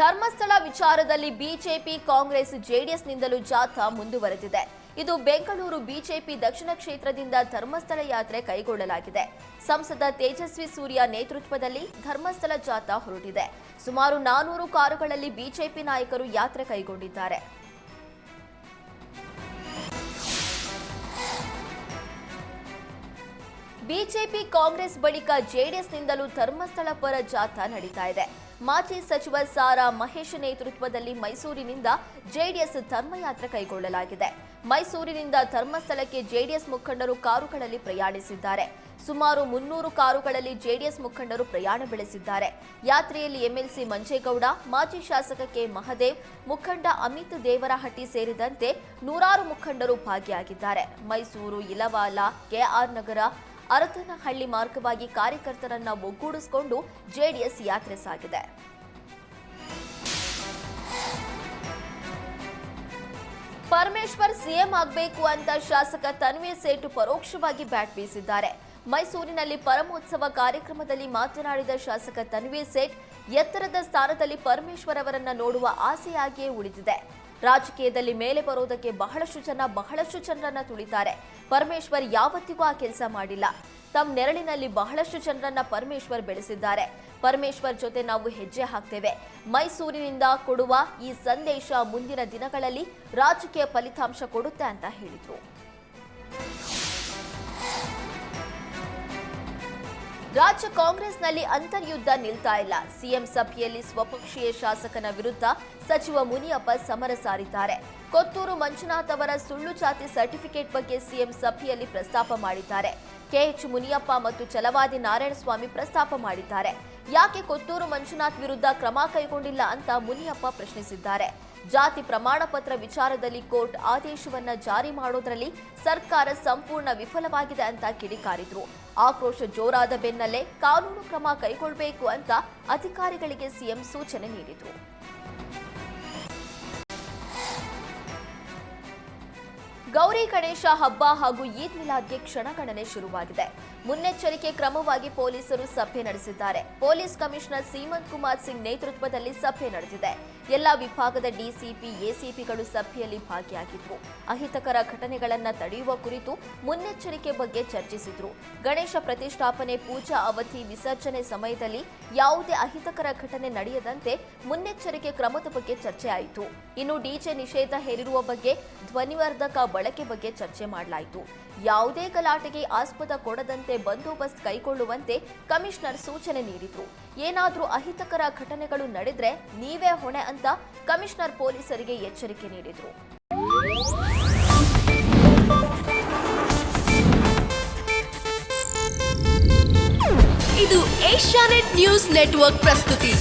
ಧರ್ಮಸ್ಥಳ ವಿಚಾರದಲ್ಲಿ ಬಿಜೆಪಿ, ಕಾಂಗ್ರೆಸ್, ಜೆಡಿಎಸ್ನಿಂದಲೂ ಜಾಥಾ ಮುಂದುವರೆದಿದೆ. ಇದು ಬೆಂಗಳೂರು ಬಿಜೆಪಿ ದಕ್ಷಿಣ ಕ್ಷೇತ್ರದಿಂದ ಧರ್ಮಸ್ಥಳ ಯಾತ್ರೆ ಕೈಗೊಳ್ಳಲಾಗಿದೆ. ಸಂಸದ ತೇಜಸ್ವಿ ಸೂರ್ಯ ನೇತೃತ್ವದಲ್ಲಿ ಧರ್ಮಸ್ಥಳ ಜಾಥಾ ಹೊರಟಿದೆ. ಸುಮಾರು ನಾನೂರು ಕಾರುಗಳಲ್ಲಿ ಬಿಜೆಪಿ ನಾಯಕರು ಯಾತ್ರೆ ಕೈಗೊಂಡಿದ್ದಾರೆ. ಬಿಜೆಪಿ ಕಾಂಗ್ರೆಸ್ ಬಳಿಕ ಜೆಡಿಎಸ್ನಿಂದಲೂ ಧರ್ಮಸ್ಥಳ ಪರ ಜಾಥಾ ನಡೀತಾ ಇದೆ. ಮಾಜಿ ಸಚಿವ ಸಾರಾ ಮಹೇಶ್ ನೇತೃತ್ವದಲ್ಲಿ ಮೈಸೂರಿನಿಂದ ಜೆಡಿಎಸ್ ಧರ್ಮಯಾತ್ರೆ ಕೈಗೊಳ್ಳಲಾಗಿದೆ. ಮೈಸೂರಿನಿಂದ ಧರ್ಮಸ್ಥಳಕ್ಕೆ ಜೆಡಿಎಸ್ ಮುಖಂಡರು ಕಾರುಗಳಲ್ಲಿ ಪ್ರಯಾಣಿಸಿದ್ದಾರೆ. ಸುಮಾರು ಮುನ್ನೂರು ಕಾರುಗಳಲ್ಲಿ ಜೆಡಿಎಸ್ ಮುಖಂಡರು ಪ್ರಯಾಣ ಬೆಳೆಸಿದ್ದಾರೆ. ಯಾತ್ರೆಯಲ್ಲಿ ಎಂಎಲ್ಸಿ ಮಂಜೇಗೌಡ, ಮಾಜಿ ಶಾಸಕ ಕೆ ಮಹದೇವ್, ಮುಖಂಡ ಅಮಿತ್ ದೇವರಹಟ್ಟಿ ಸೇರಿದಂತೆ ನೂರಾರು ಮುಖಂಡರು ಭಾಗಿಯಾಗಿದ್ದಾರೆ. ಮೈಸೂರು, ಇಲವಾಲ ಕೆಆರ್ ನಗರ ಅರತನಹಳ್ಳಿ ಮಾರ್ಗವಾಗಿ ಕಾರ್ಯಕರ್ತರನ್ನ ಒಗ್ಗೂಡಿಸಿಕೊಂಡು ಜೆಡಿಎಸ್ ಯಾತ್ರೆ ಸಾಗಿದೆ. ಪರಮೇಶ್ವರ್ ಸಿಎಂ ಆಗಬೇಕು ಅಂತ ಶಾಸಕ ತನ್ವೀರ್ ಸೇಠ್ ಪರೋಕ್ಷವಾಗಿ ಬ್ಯಾಟ್ ಬೀಸಿದ್ದಾರೆ. ಮೈಸೂರಿನಲ್ಲಿ ಪರಮೋತ್ಸವ ಕಾರ್ಯಕ್ರಮದಲ್ಲಿ ಮಾತನಾಡಿದ ಶಾಸಕ ತನ್ವೀರ್ ಸೇಠ್, ಎತ್ತರದ ಸ್ಥಾನದಲ್ಲಿ ಪರಮೇಶ್ವರ್ ಅವರನ್ನ ನೋಡುವ ಆಸೆಯಾಗಿಯೇ ಉಳಿದಿದೆ. ರಾಜಕೀಯದಲ್ಲಿ ಮೇಲೆ ಬರೋದಕ್ಕೆ ಬಹಳಷ್ಟು ಜನ ಬಹಳಷ್ಟು ಜನರನ್ನ ತುಳಿತಾರೆ. ಪರಮೇಶ್ವರ್ ಯಾವತ್ತಿಗೂ ಆ ಕೆಲಸ ಮಾಡಿಲ್ಲ. ತಮ್ಮ ನೆರಳಿನಲ್ಲಿ ಬಹಳಷ್ಟು ಜನರನ್ನ ಪರಮೇಶ್ವರ್ ಬೆಳೆಸಿದ್ದಾರೆ. ಪರಮೇಶ್ವರ್ ಜೊತೆ ನಾವು ಹೆಜ್ಜೆ ಹಾಕ್ತೇವೆ. ಮೈಸೂರಿನಿಂದ ಕೊಡುವ ಈ ಸಂದೇಶ ಮುಂದಿನ ದಿನಗಳಲ್ಲಿ ರಾಜಕೀಯ ಫಲಿತಾಂಶ ಕೊಡುತ್ತೆ ಅಂತ ಹೇಳಿದ್ರು. ರಾಜ್ಯ ಕಾಂಗ್ರೆಸ್ನಲ್ಲಿ ಅಂತರ್ಯುದ್ಧ ನಿಲ್ತಾ ಇಲ್ಲ. ಸಿಎಂ ಸಭೆಯಲ್ಲಿ ಸ್ವಪಕ್ಷೀಯ ಶಾಸಕನ ವಿರುದ್ಧ ಸಚಿವ ಮುನಿಯಪ್ಪ ಸಮರ ಸಾರಿದ್ದಾರೆ. ಕೊತ್ತೂರು ಮಂಜುನಾಥ್ ಅವರ ಸುಳ್ಳು ಜಾತಿ ಸರ್ಟಿಫಿಕೇಟ್ ಬಗ್ಗೆ ಸಿಎಂ ಸಭೆಯಲ್ಲಿ ಪ್ರಸ್ತಾಪ ಮಾಡಿದ್ದಾರೆ. ಕೆಎಚ್ ಮುನಿಯಪ್ಪ ಮತ್ತು ಛಲವಾದಿ ನಾರಾಯಣಸ್ವಾಮಿ ಪ್ರಸ್ತಾಪ ಮಾಡಿದ್ದಾರೆ. ಯಾಕೆ ಕೊತ್ತೂರು ಮಂಜುನಾಥ್ ವಿರುದ್ಧ ಕ್ರಮ ಕೈಗೊಂಡಿಲ್ಲ ಅಂತ ಮುನಿಯಪ್ಪ ಪ್ರಶ್ನಿಸಿದ್ದಾರೆ. ಜಾತಿ ಪ್ರಮಾಣ ಪತ್ರ ವಿಚಾರದಲ್ಲಿ ಕೋರ್ಟ್ ಆದೇಶವನ್ನ ಜಾರಿ ಮಾಡೋದ್ರಲ್ಲಿ ಸರ್ಕಾರ ಸಂಪೂರ್ಣ ವಿಫಲವಾಗಿದೆ ಅಂತ ಕಿಡಿಕಾರಿದ್ರು. ಆಕ್ರೋಶ ಜೋರಾದ ಬೆನ್ನಲ್ಲೇ ಕಾನೂನು ಕ್ರಮ ಕೈಗೊಳ್ಳಬೇಕು ಅಂತ ಅಧಿಕಾರಿಗಳಿಗೆ ಸಿಎಂ ಸೂಚನೆ ನೀಡಿದ್ರು. ಗೌರಿ ಗಣೇಶ ಹಬ್ಬ ಹಾಗೂ ಈದ್ ಮಿಲಾದ್ಗೆ ಕ್ಷಣಗಣನೆ ಶುರುವಾಗಿದೆ. ಮುನ್ನೆಚ್ಚರಿಕೆ ಕ್ರಮವಾಗಿ ಪೊಲೀಸರು ಸಭೆ ನಡೆಸಿದ್ದಾರೆ. ಪೊಲೀಸ್ ಕಮಿಷನರ್ ಸೀಮಂತ್ ಕುಮಾರ್ ಸಿಂಗ್ ನೇತೃತ್ವದಲ್ಲಿ ಸಭೆ ನಡೆದಿದೆ. ಎಲ್ಲ ವಿಭಾಗದ ಡಿಸಿಪಿ, ಎಸಿಪಿಗಳು ಸಭೆಯಲ್ಲಿ ಭಾಗಿಯಾಗಿದ್ದರು ಅಹಿತಕರ ಘಟನೆಗಳನ್ನು ತಡೆಯುವ ಕುರಿತು ಮುನ್ನೆಚ್ಚರಿಕೆ ಬಗ್ಗೆ ಚರ್ಚಿಸಿದ್ರು. ಗಣೇಶ ಪ್ರತಿಷ್ಠಾಪನೆ, ಪೂಜಾ ಅವಧಿ ವಿಸರ್ಜನೆ ಸಮಯದಲ್ಲಿ ಯಾವುದೇ ಅಹಿತಕರ ಘಟನೆ ನಡೆಯದಂತೆ ಮುನ್ನೆಚ್ಚರಿಕೆ ಕ್ರಮದ ಬಗ್ಗೆ ಚರ್ಚೆ ಆಯಿತು. ಇನ್ನು ಡಿಜೆ ನಿಷೇಧ ಹೇರಿರುವ ಬಗ್ಗೆ ಧ್ವನಿವರ್ಧಕ ಬಳಕೆ ಬಗ್ಗೆ ಚರ್ಚೆ ಮಾಡಲಾಯಿತು. ಯಾವುದೇ ಗಲಾಟೆಗೆ ಆಸ್ಪದ ಕೊಡದಂತೆ ಬಂದೋಬಸ್ತ್ ಕೈಗೊಳ್ಳುವಂತೆ ಕಮಿಷನರ್ ಸೂಚನೆ ನೀಡಿದ್ರು. ಏನಾದರೂ ಅಹಿತಕರ ಘಟನೆಗಳು ನಡೆದ್ರೆ ನೀವೇ ಹೊಣೆ ಅಂತ ಕಮಿಷನರ್ ಪೊಲೀಸರಿಗೆ ಎಚ್ಚರಿಕೆ ನೀಡಿದ್ರು. ಇದು ಏಷ್ಯಾನೆಟ್ ನ್ಯೂಸ್ ನೆಟ್ವರ್ಕ್ ಪ್ರಸ್ತುತಿ.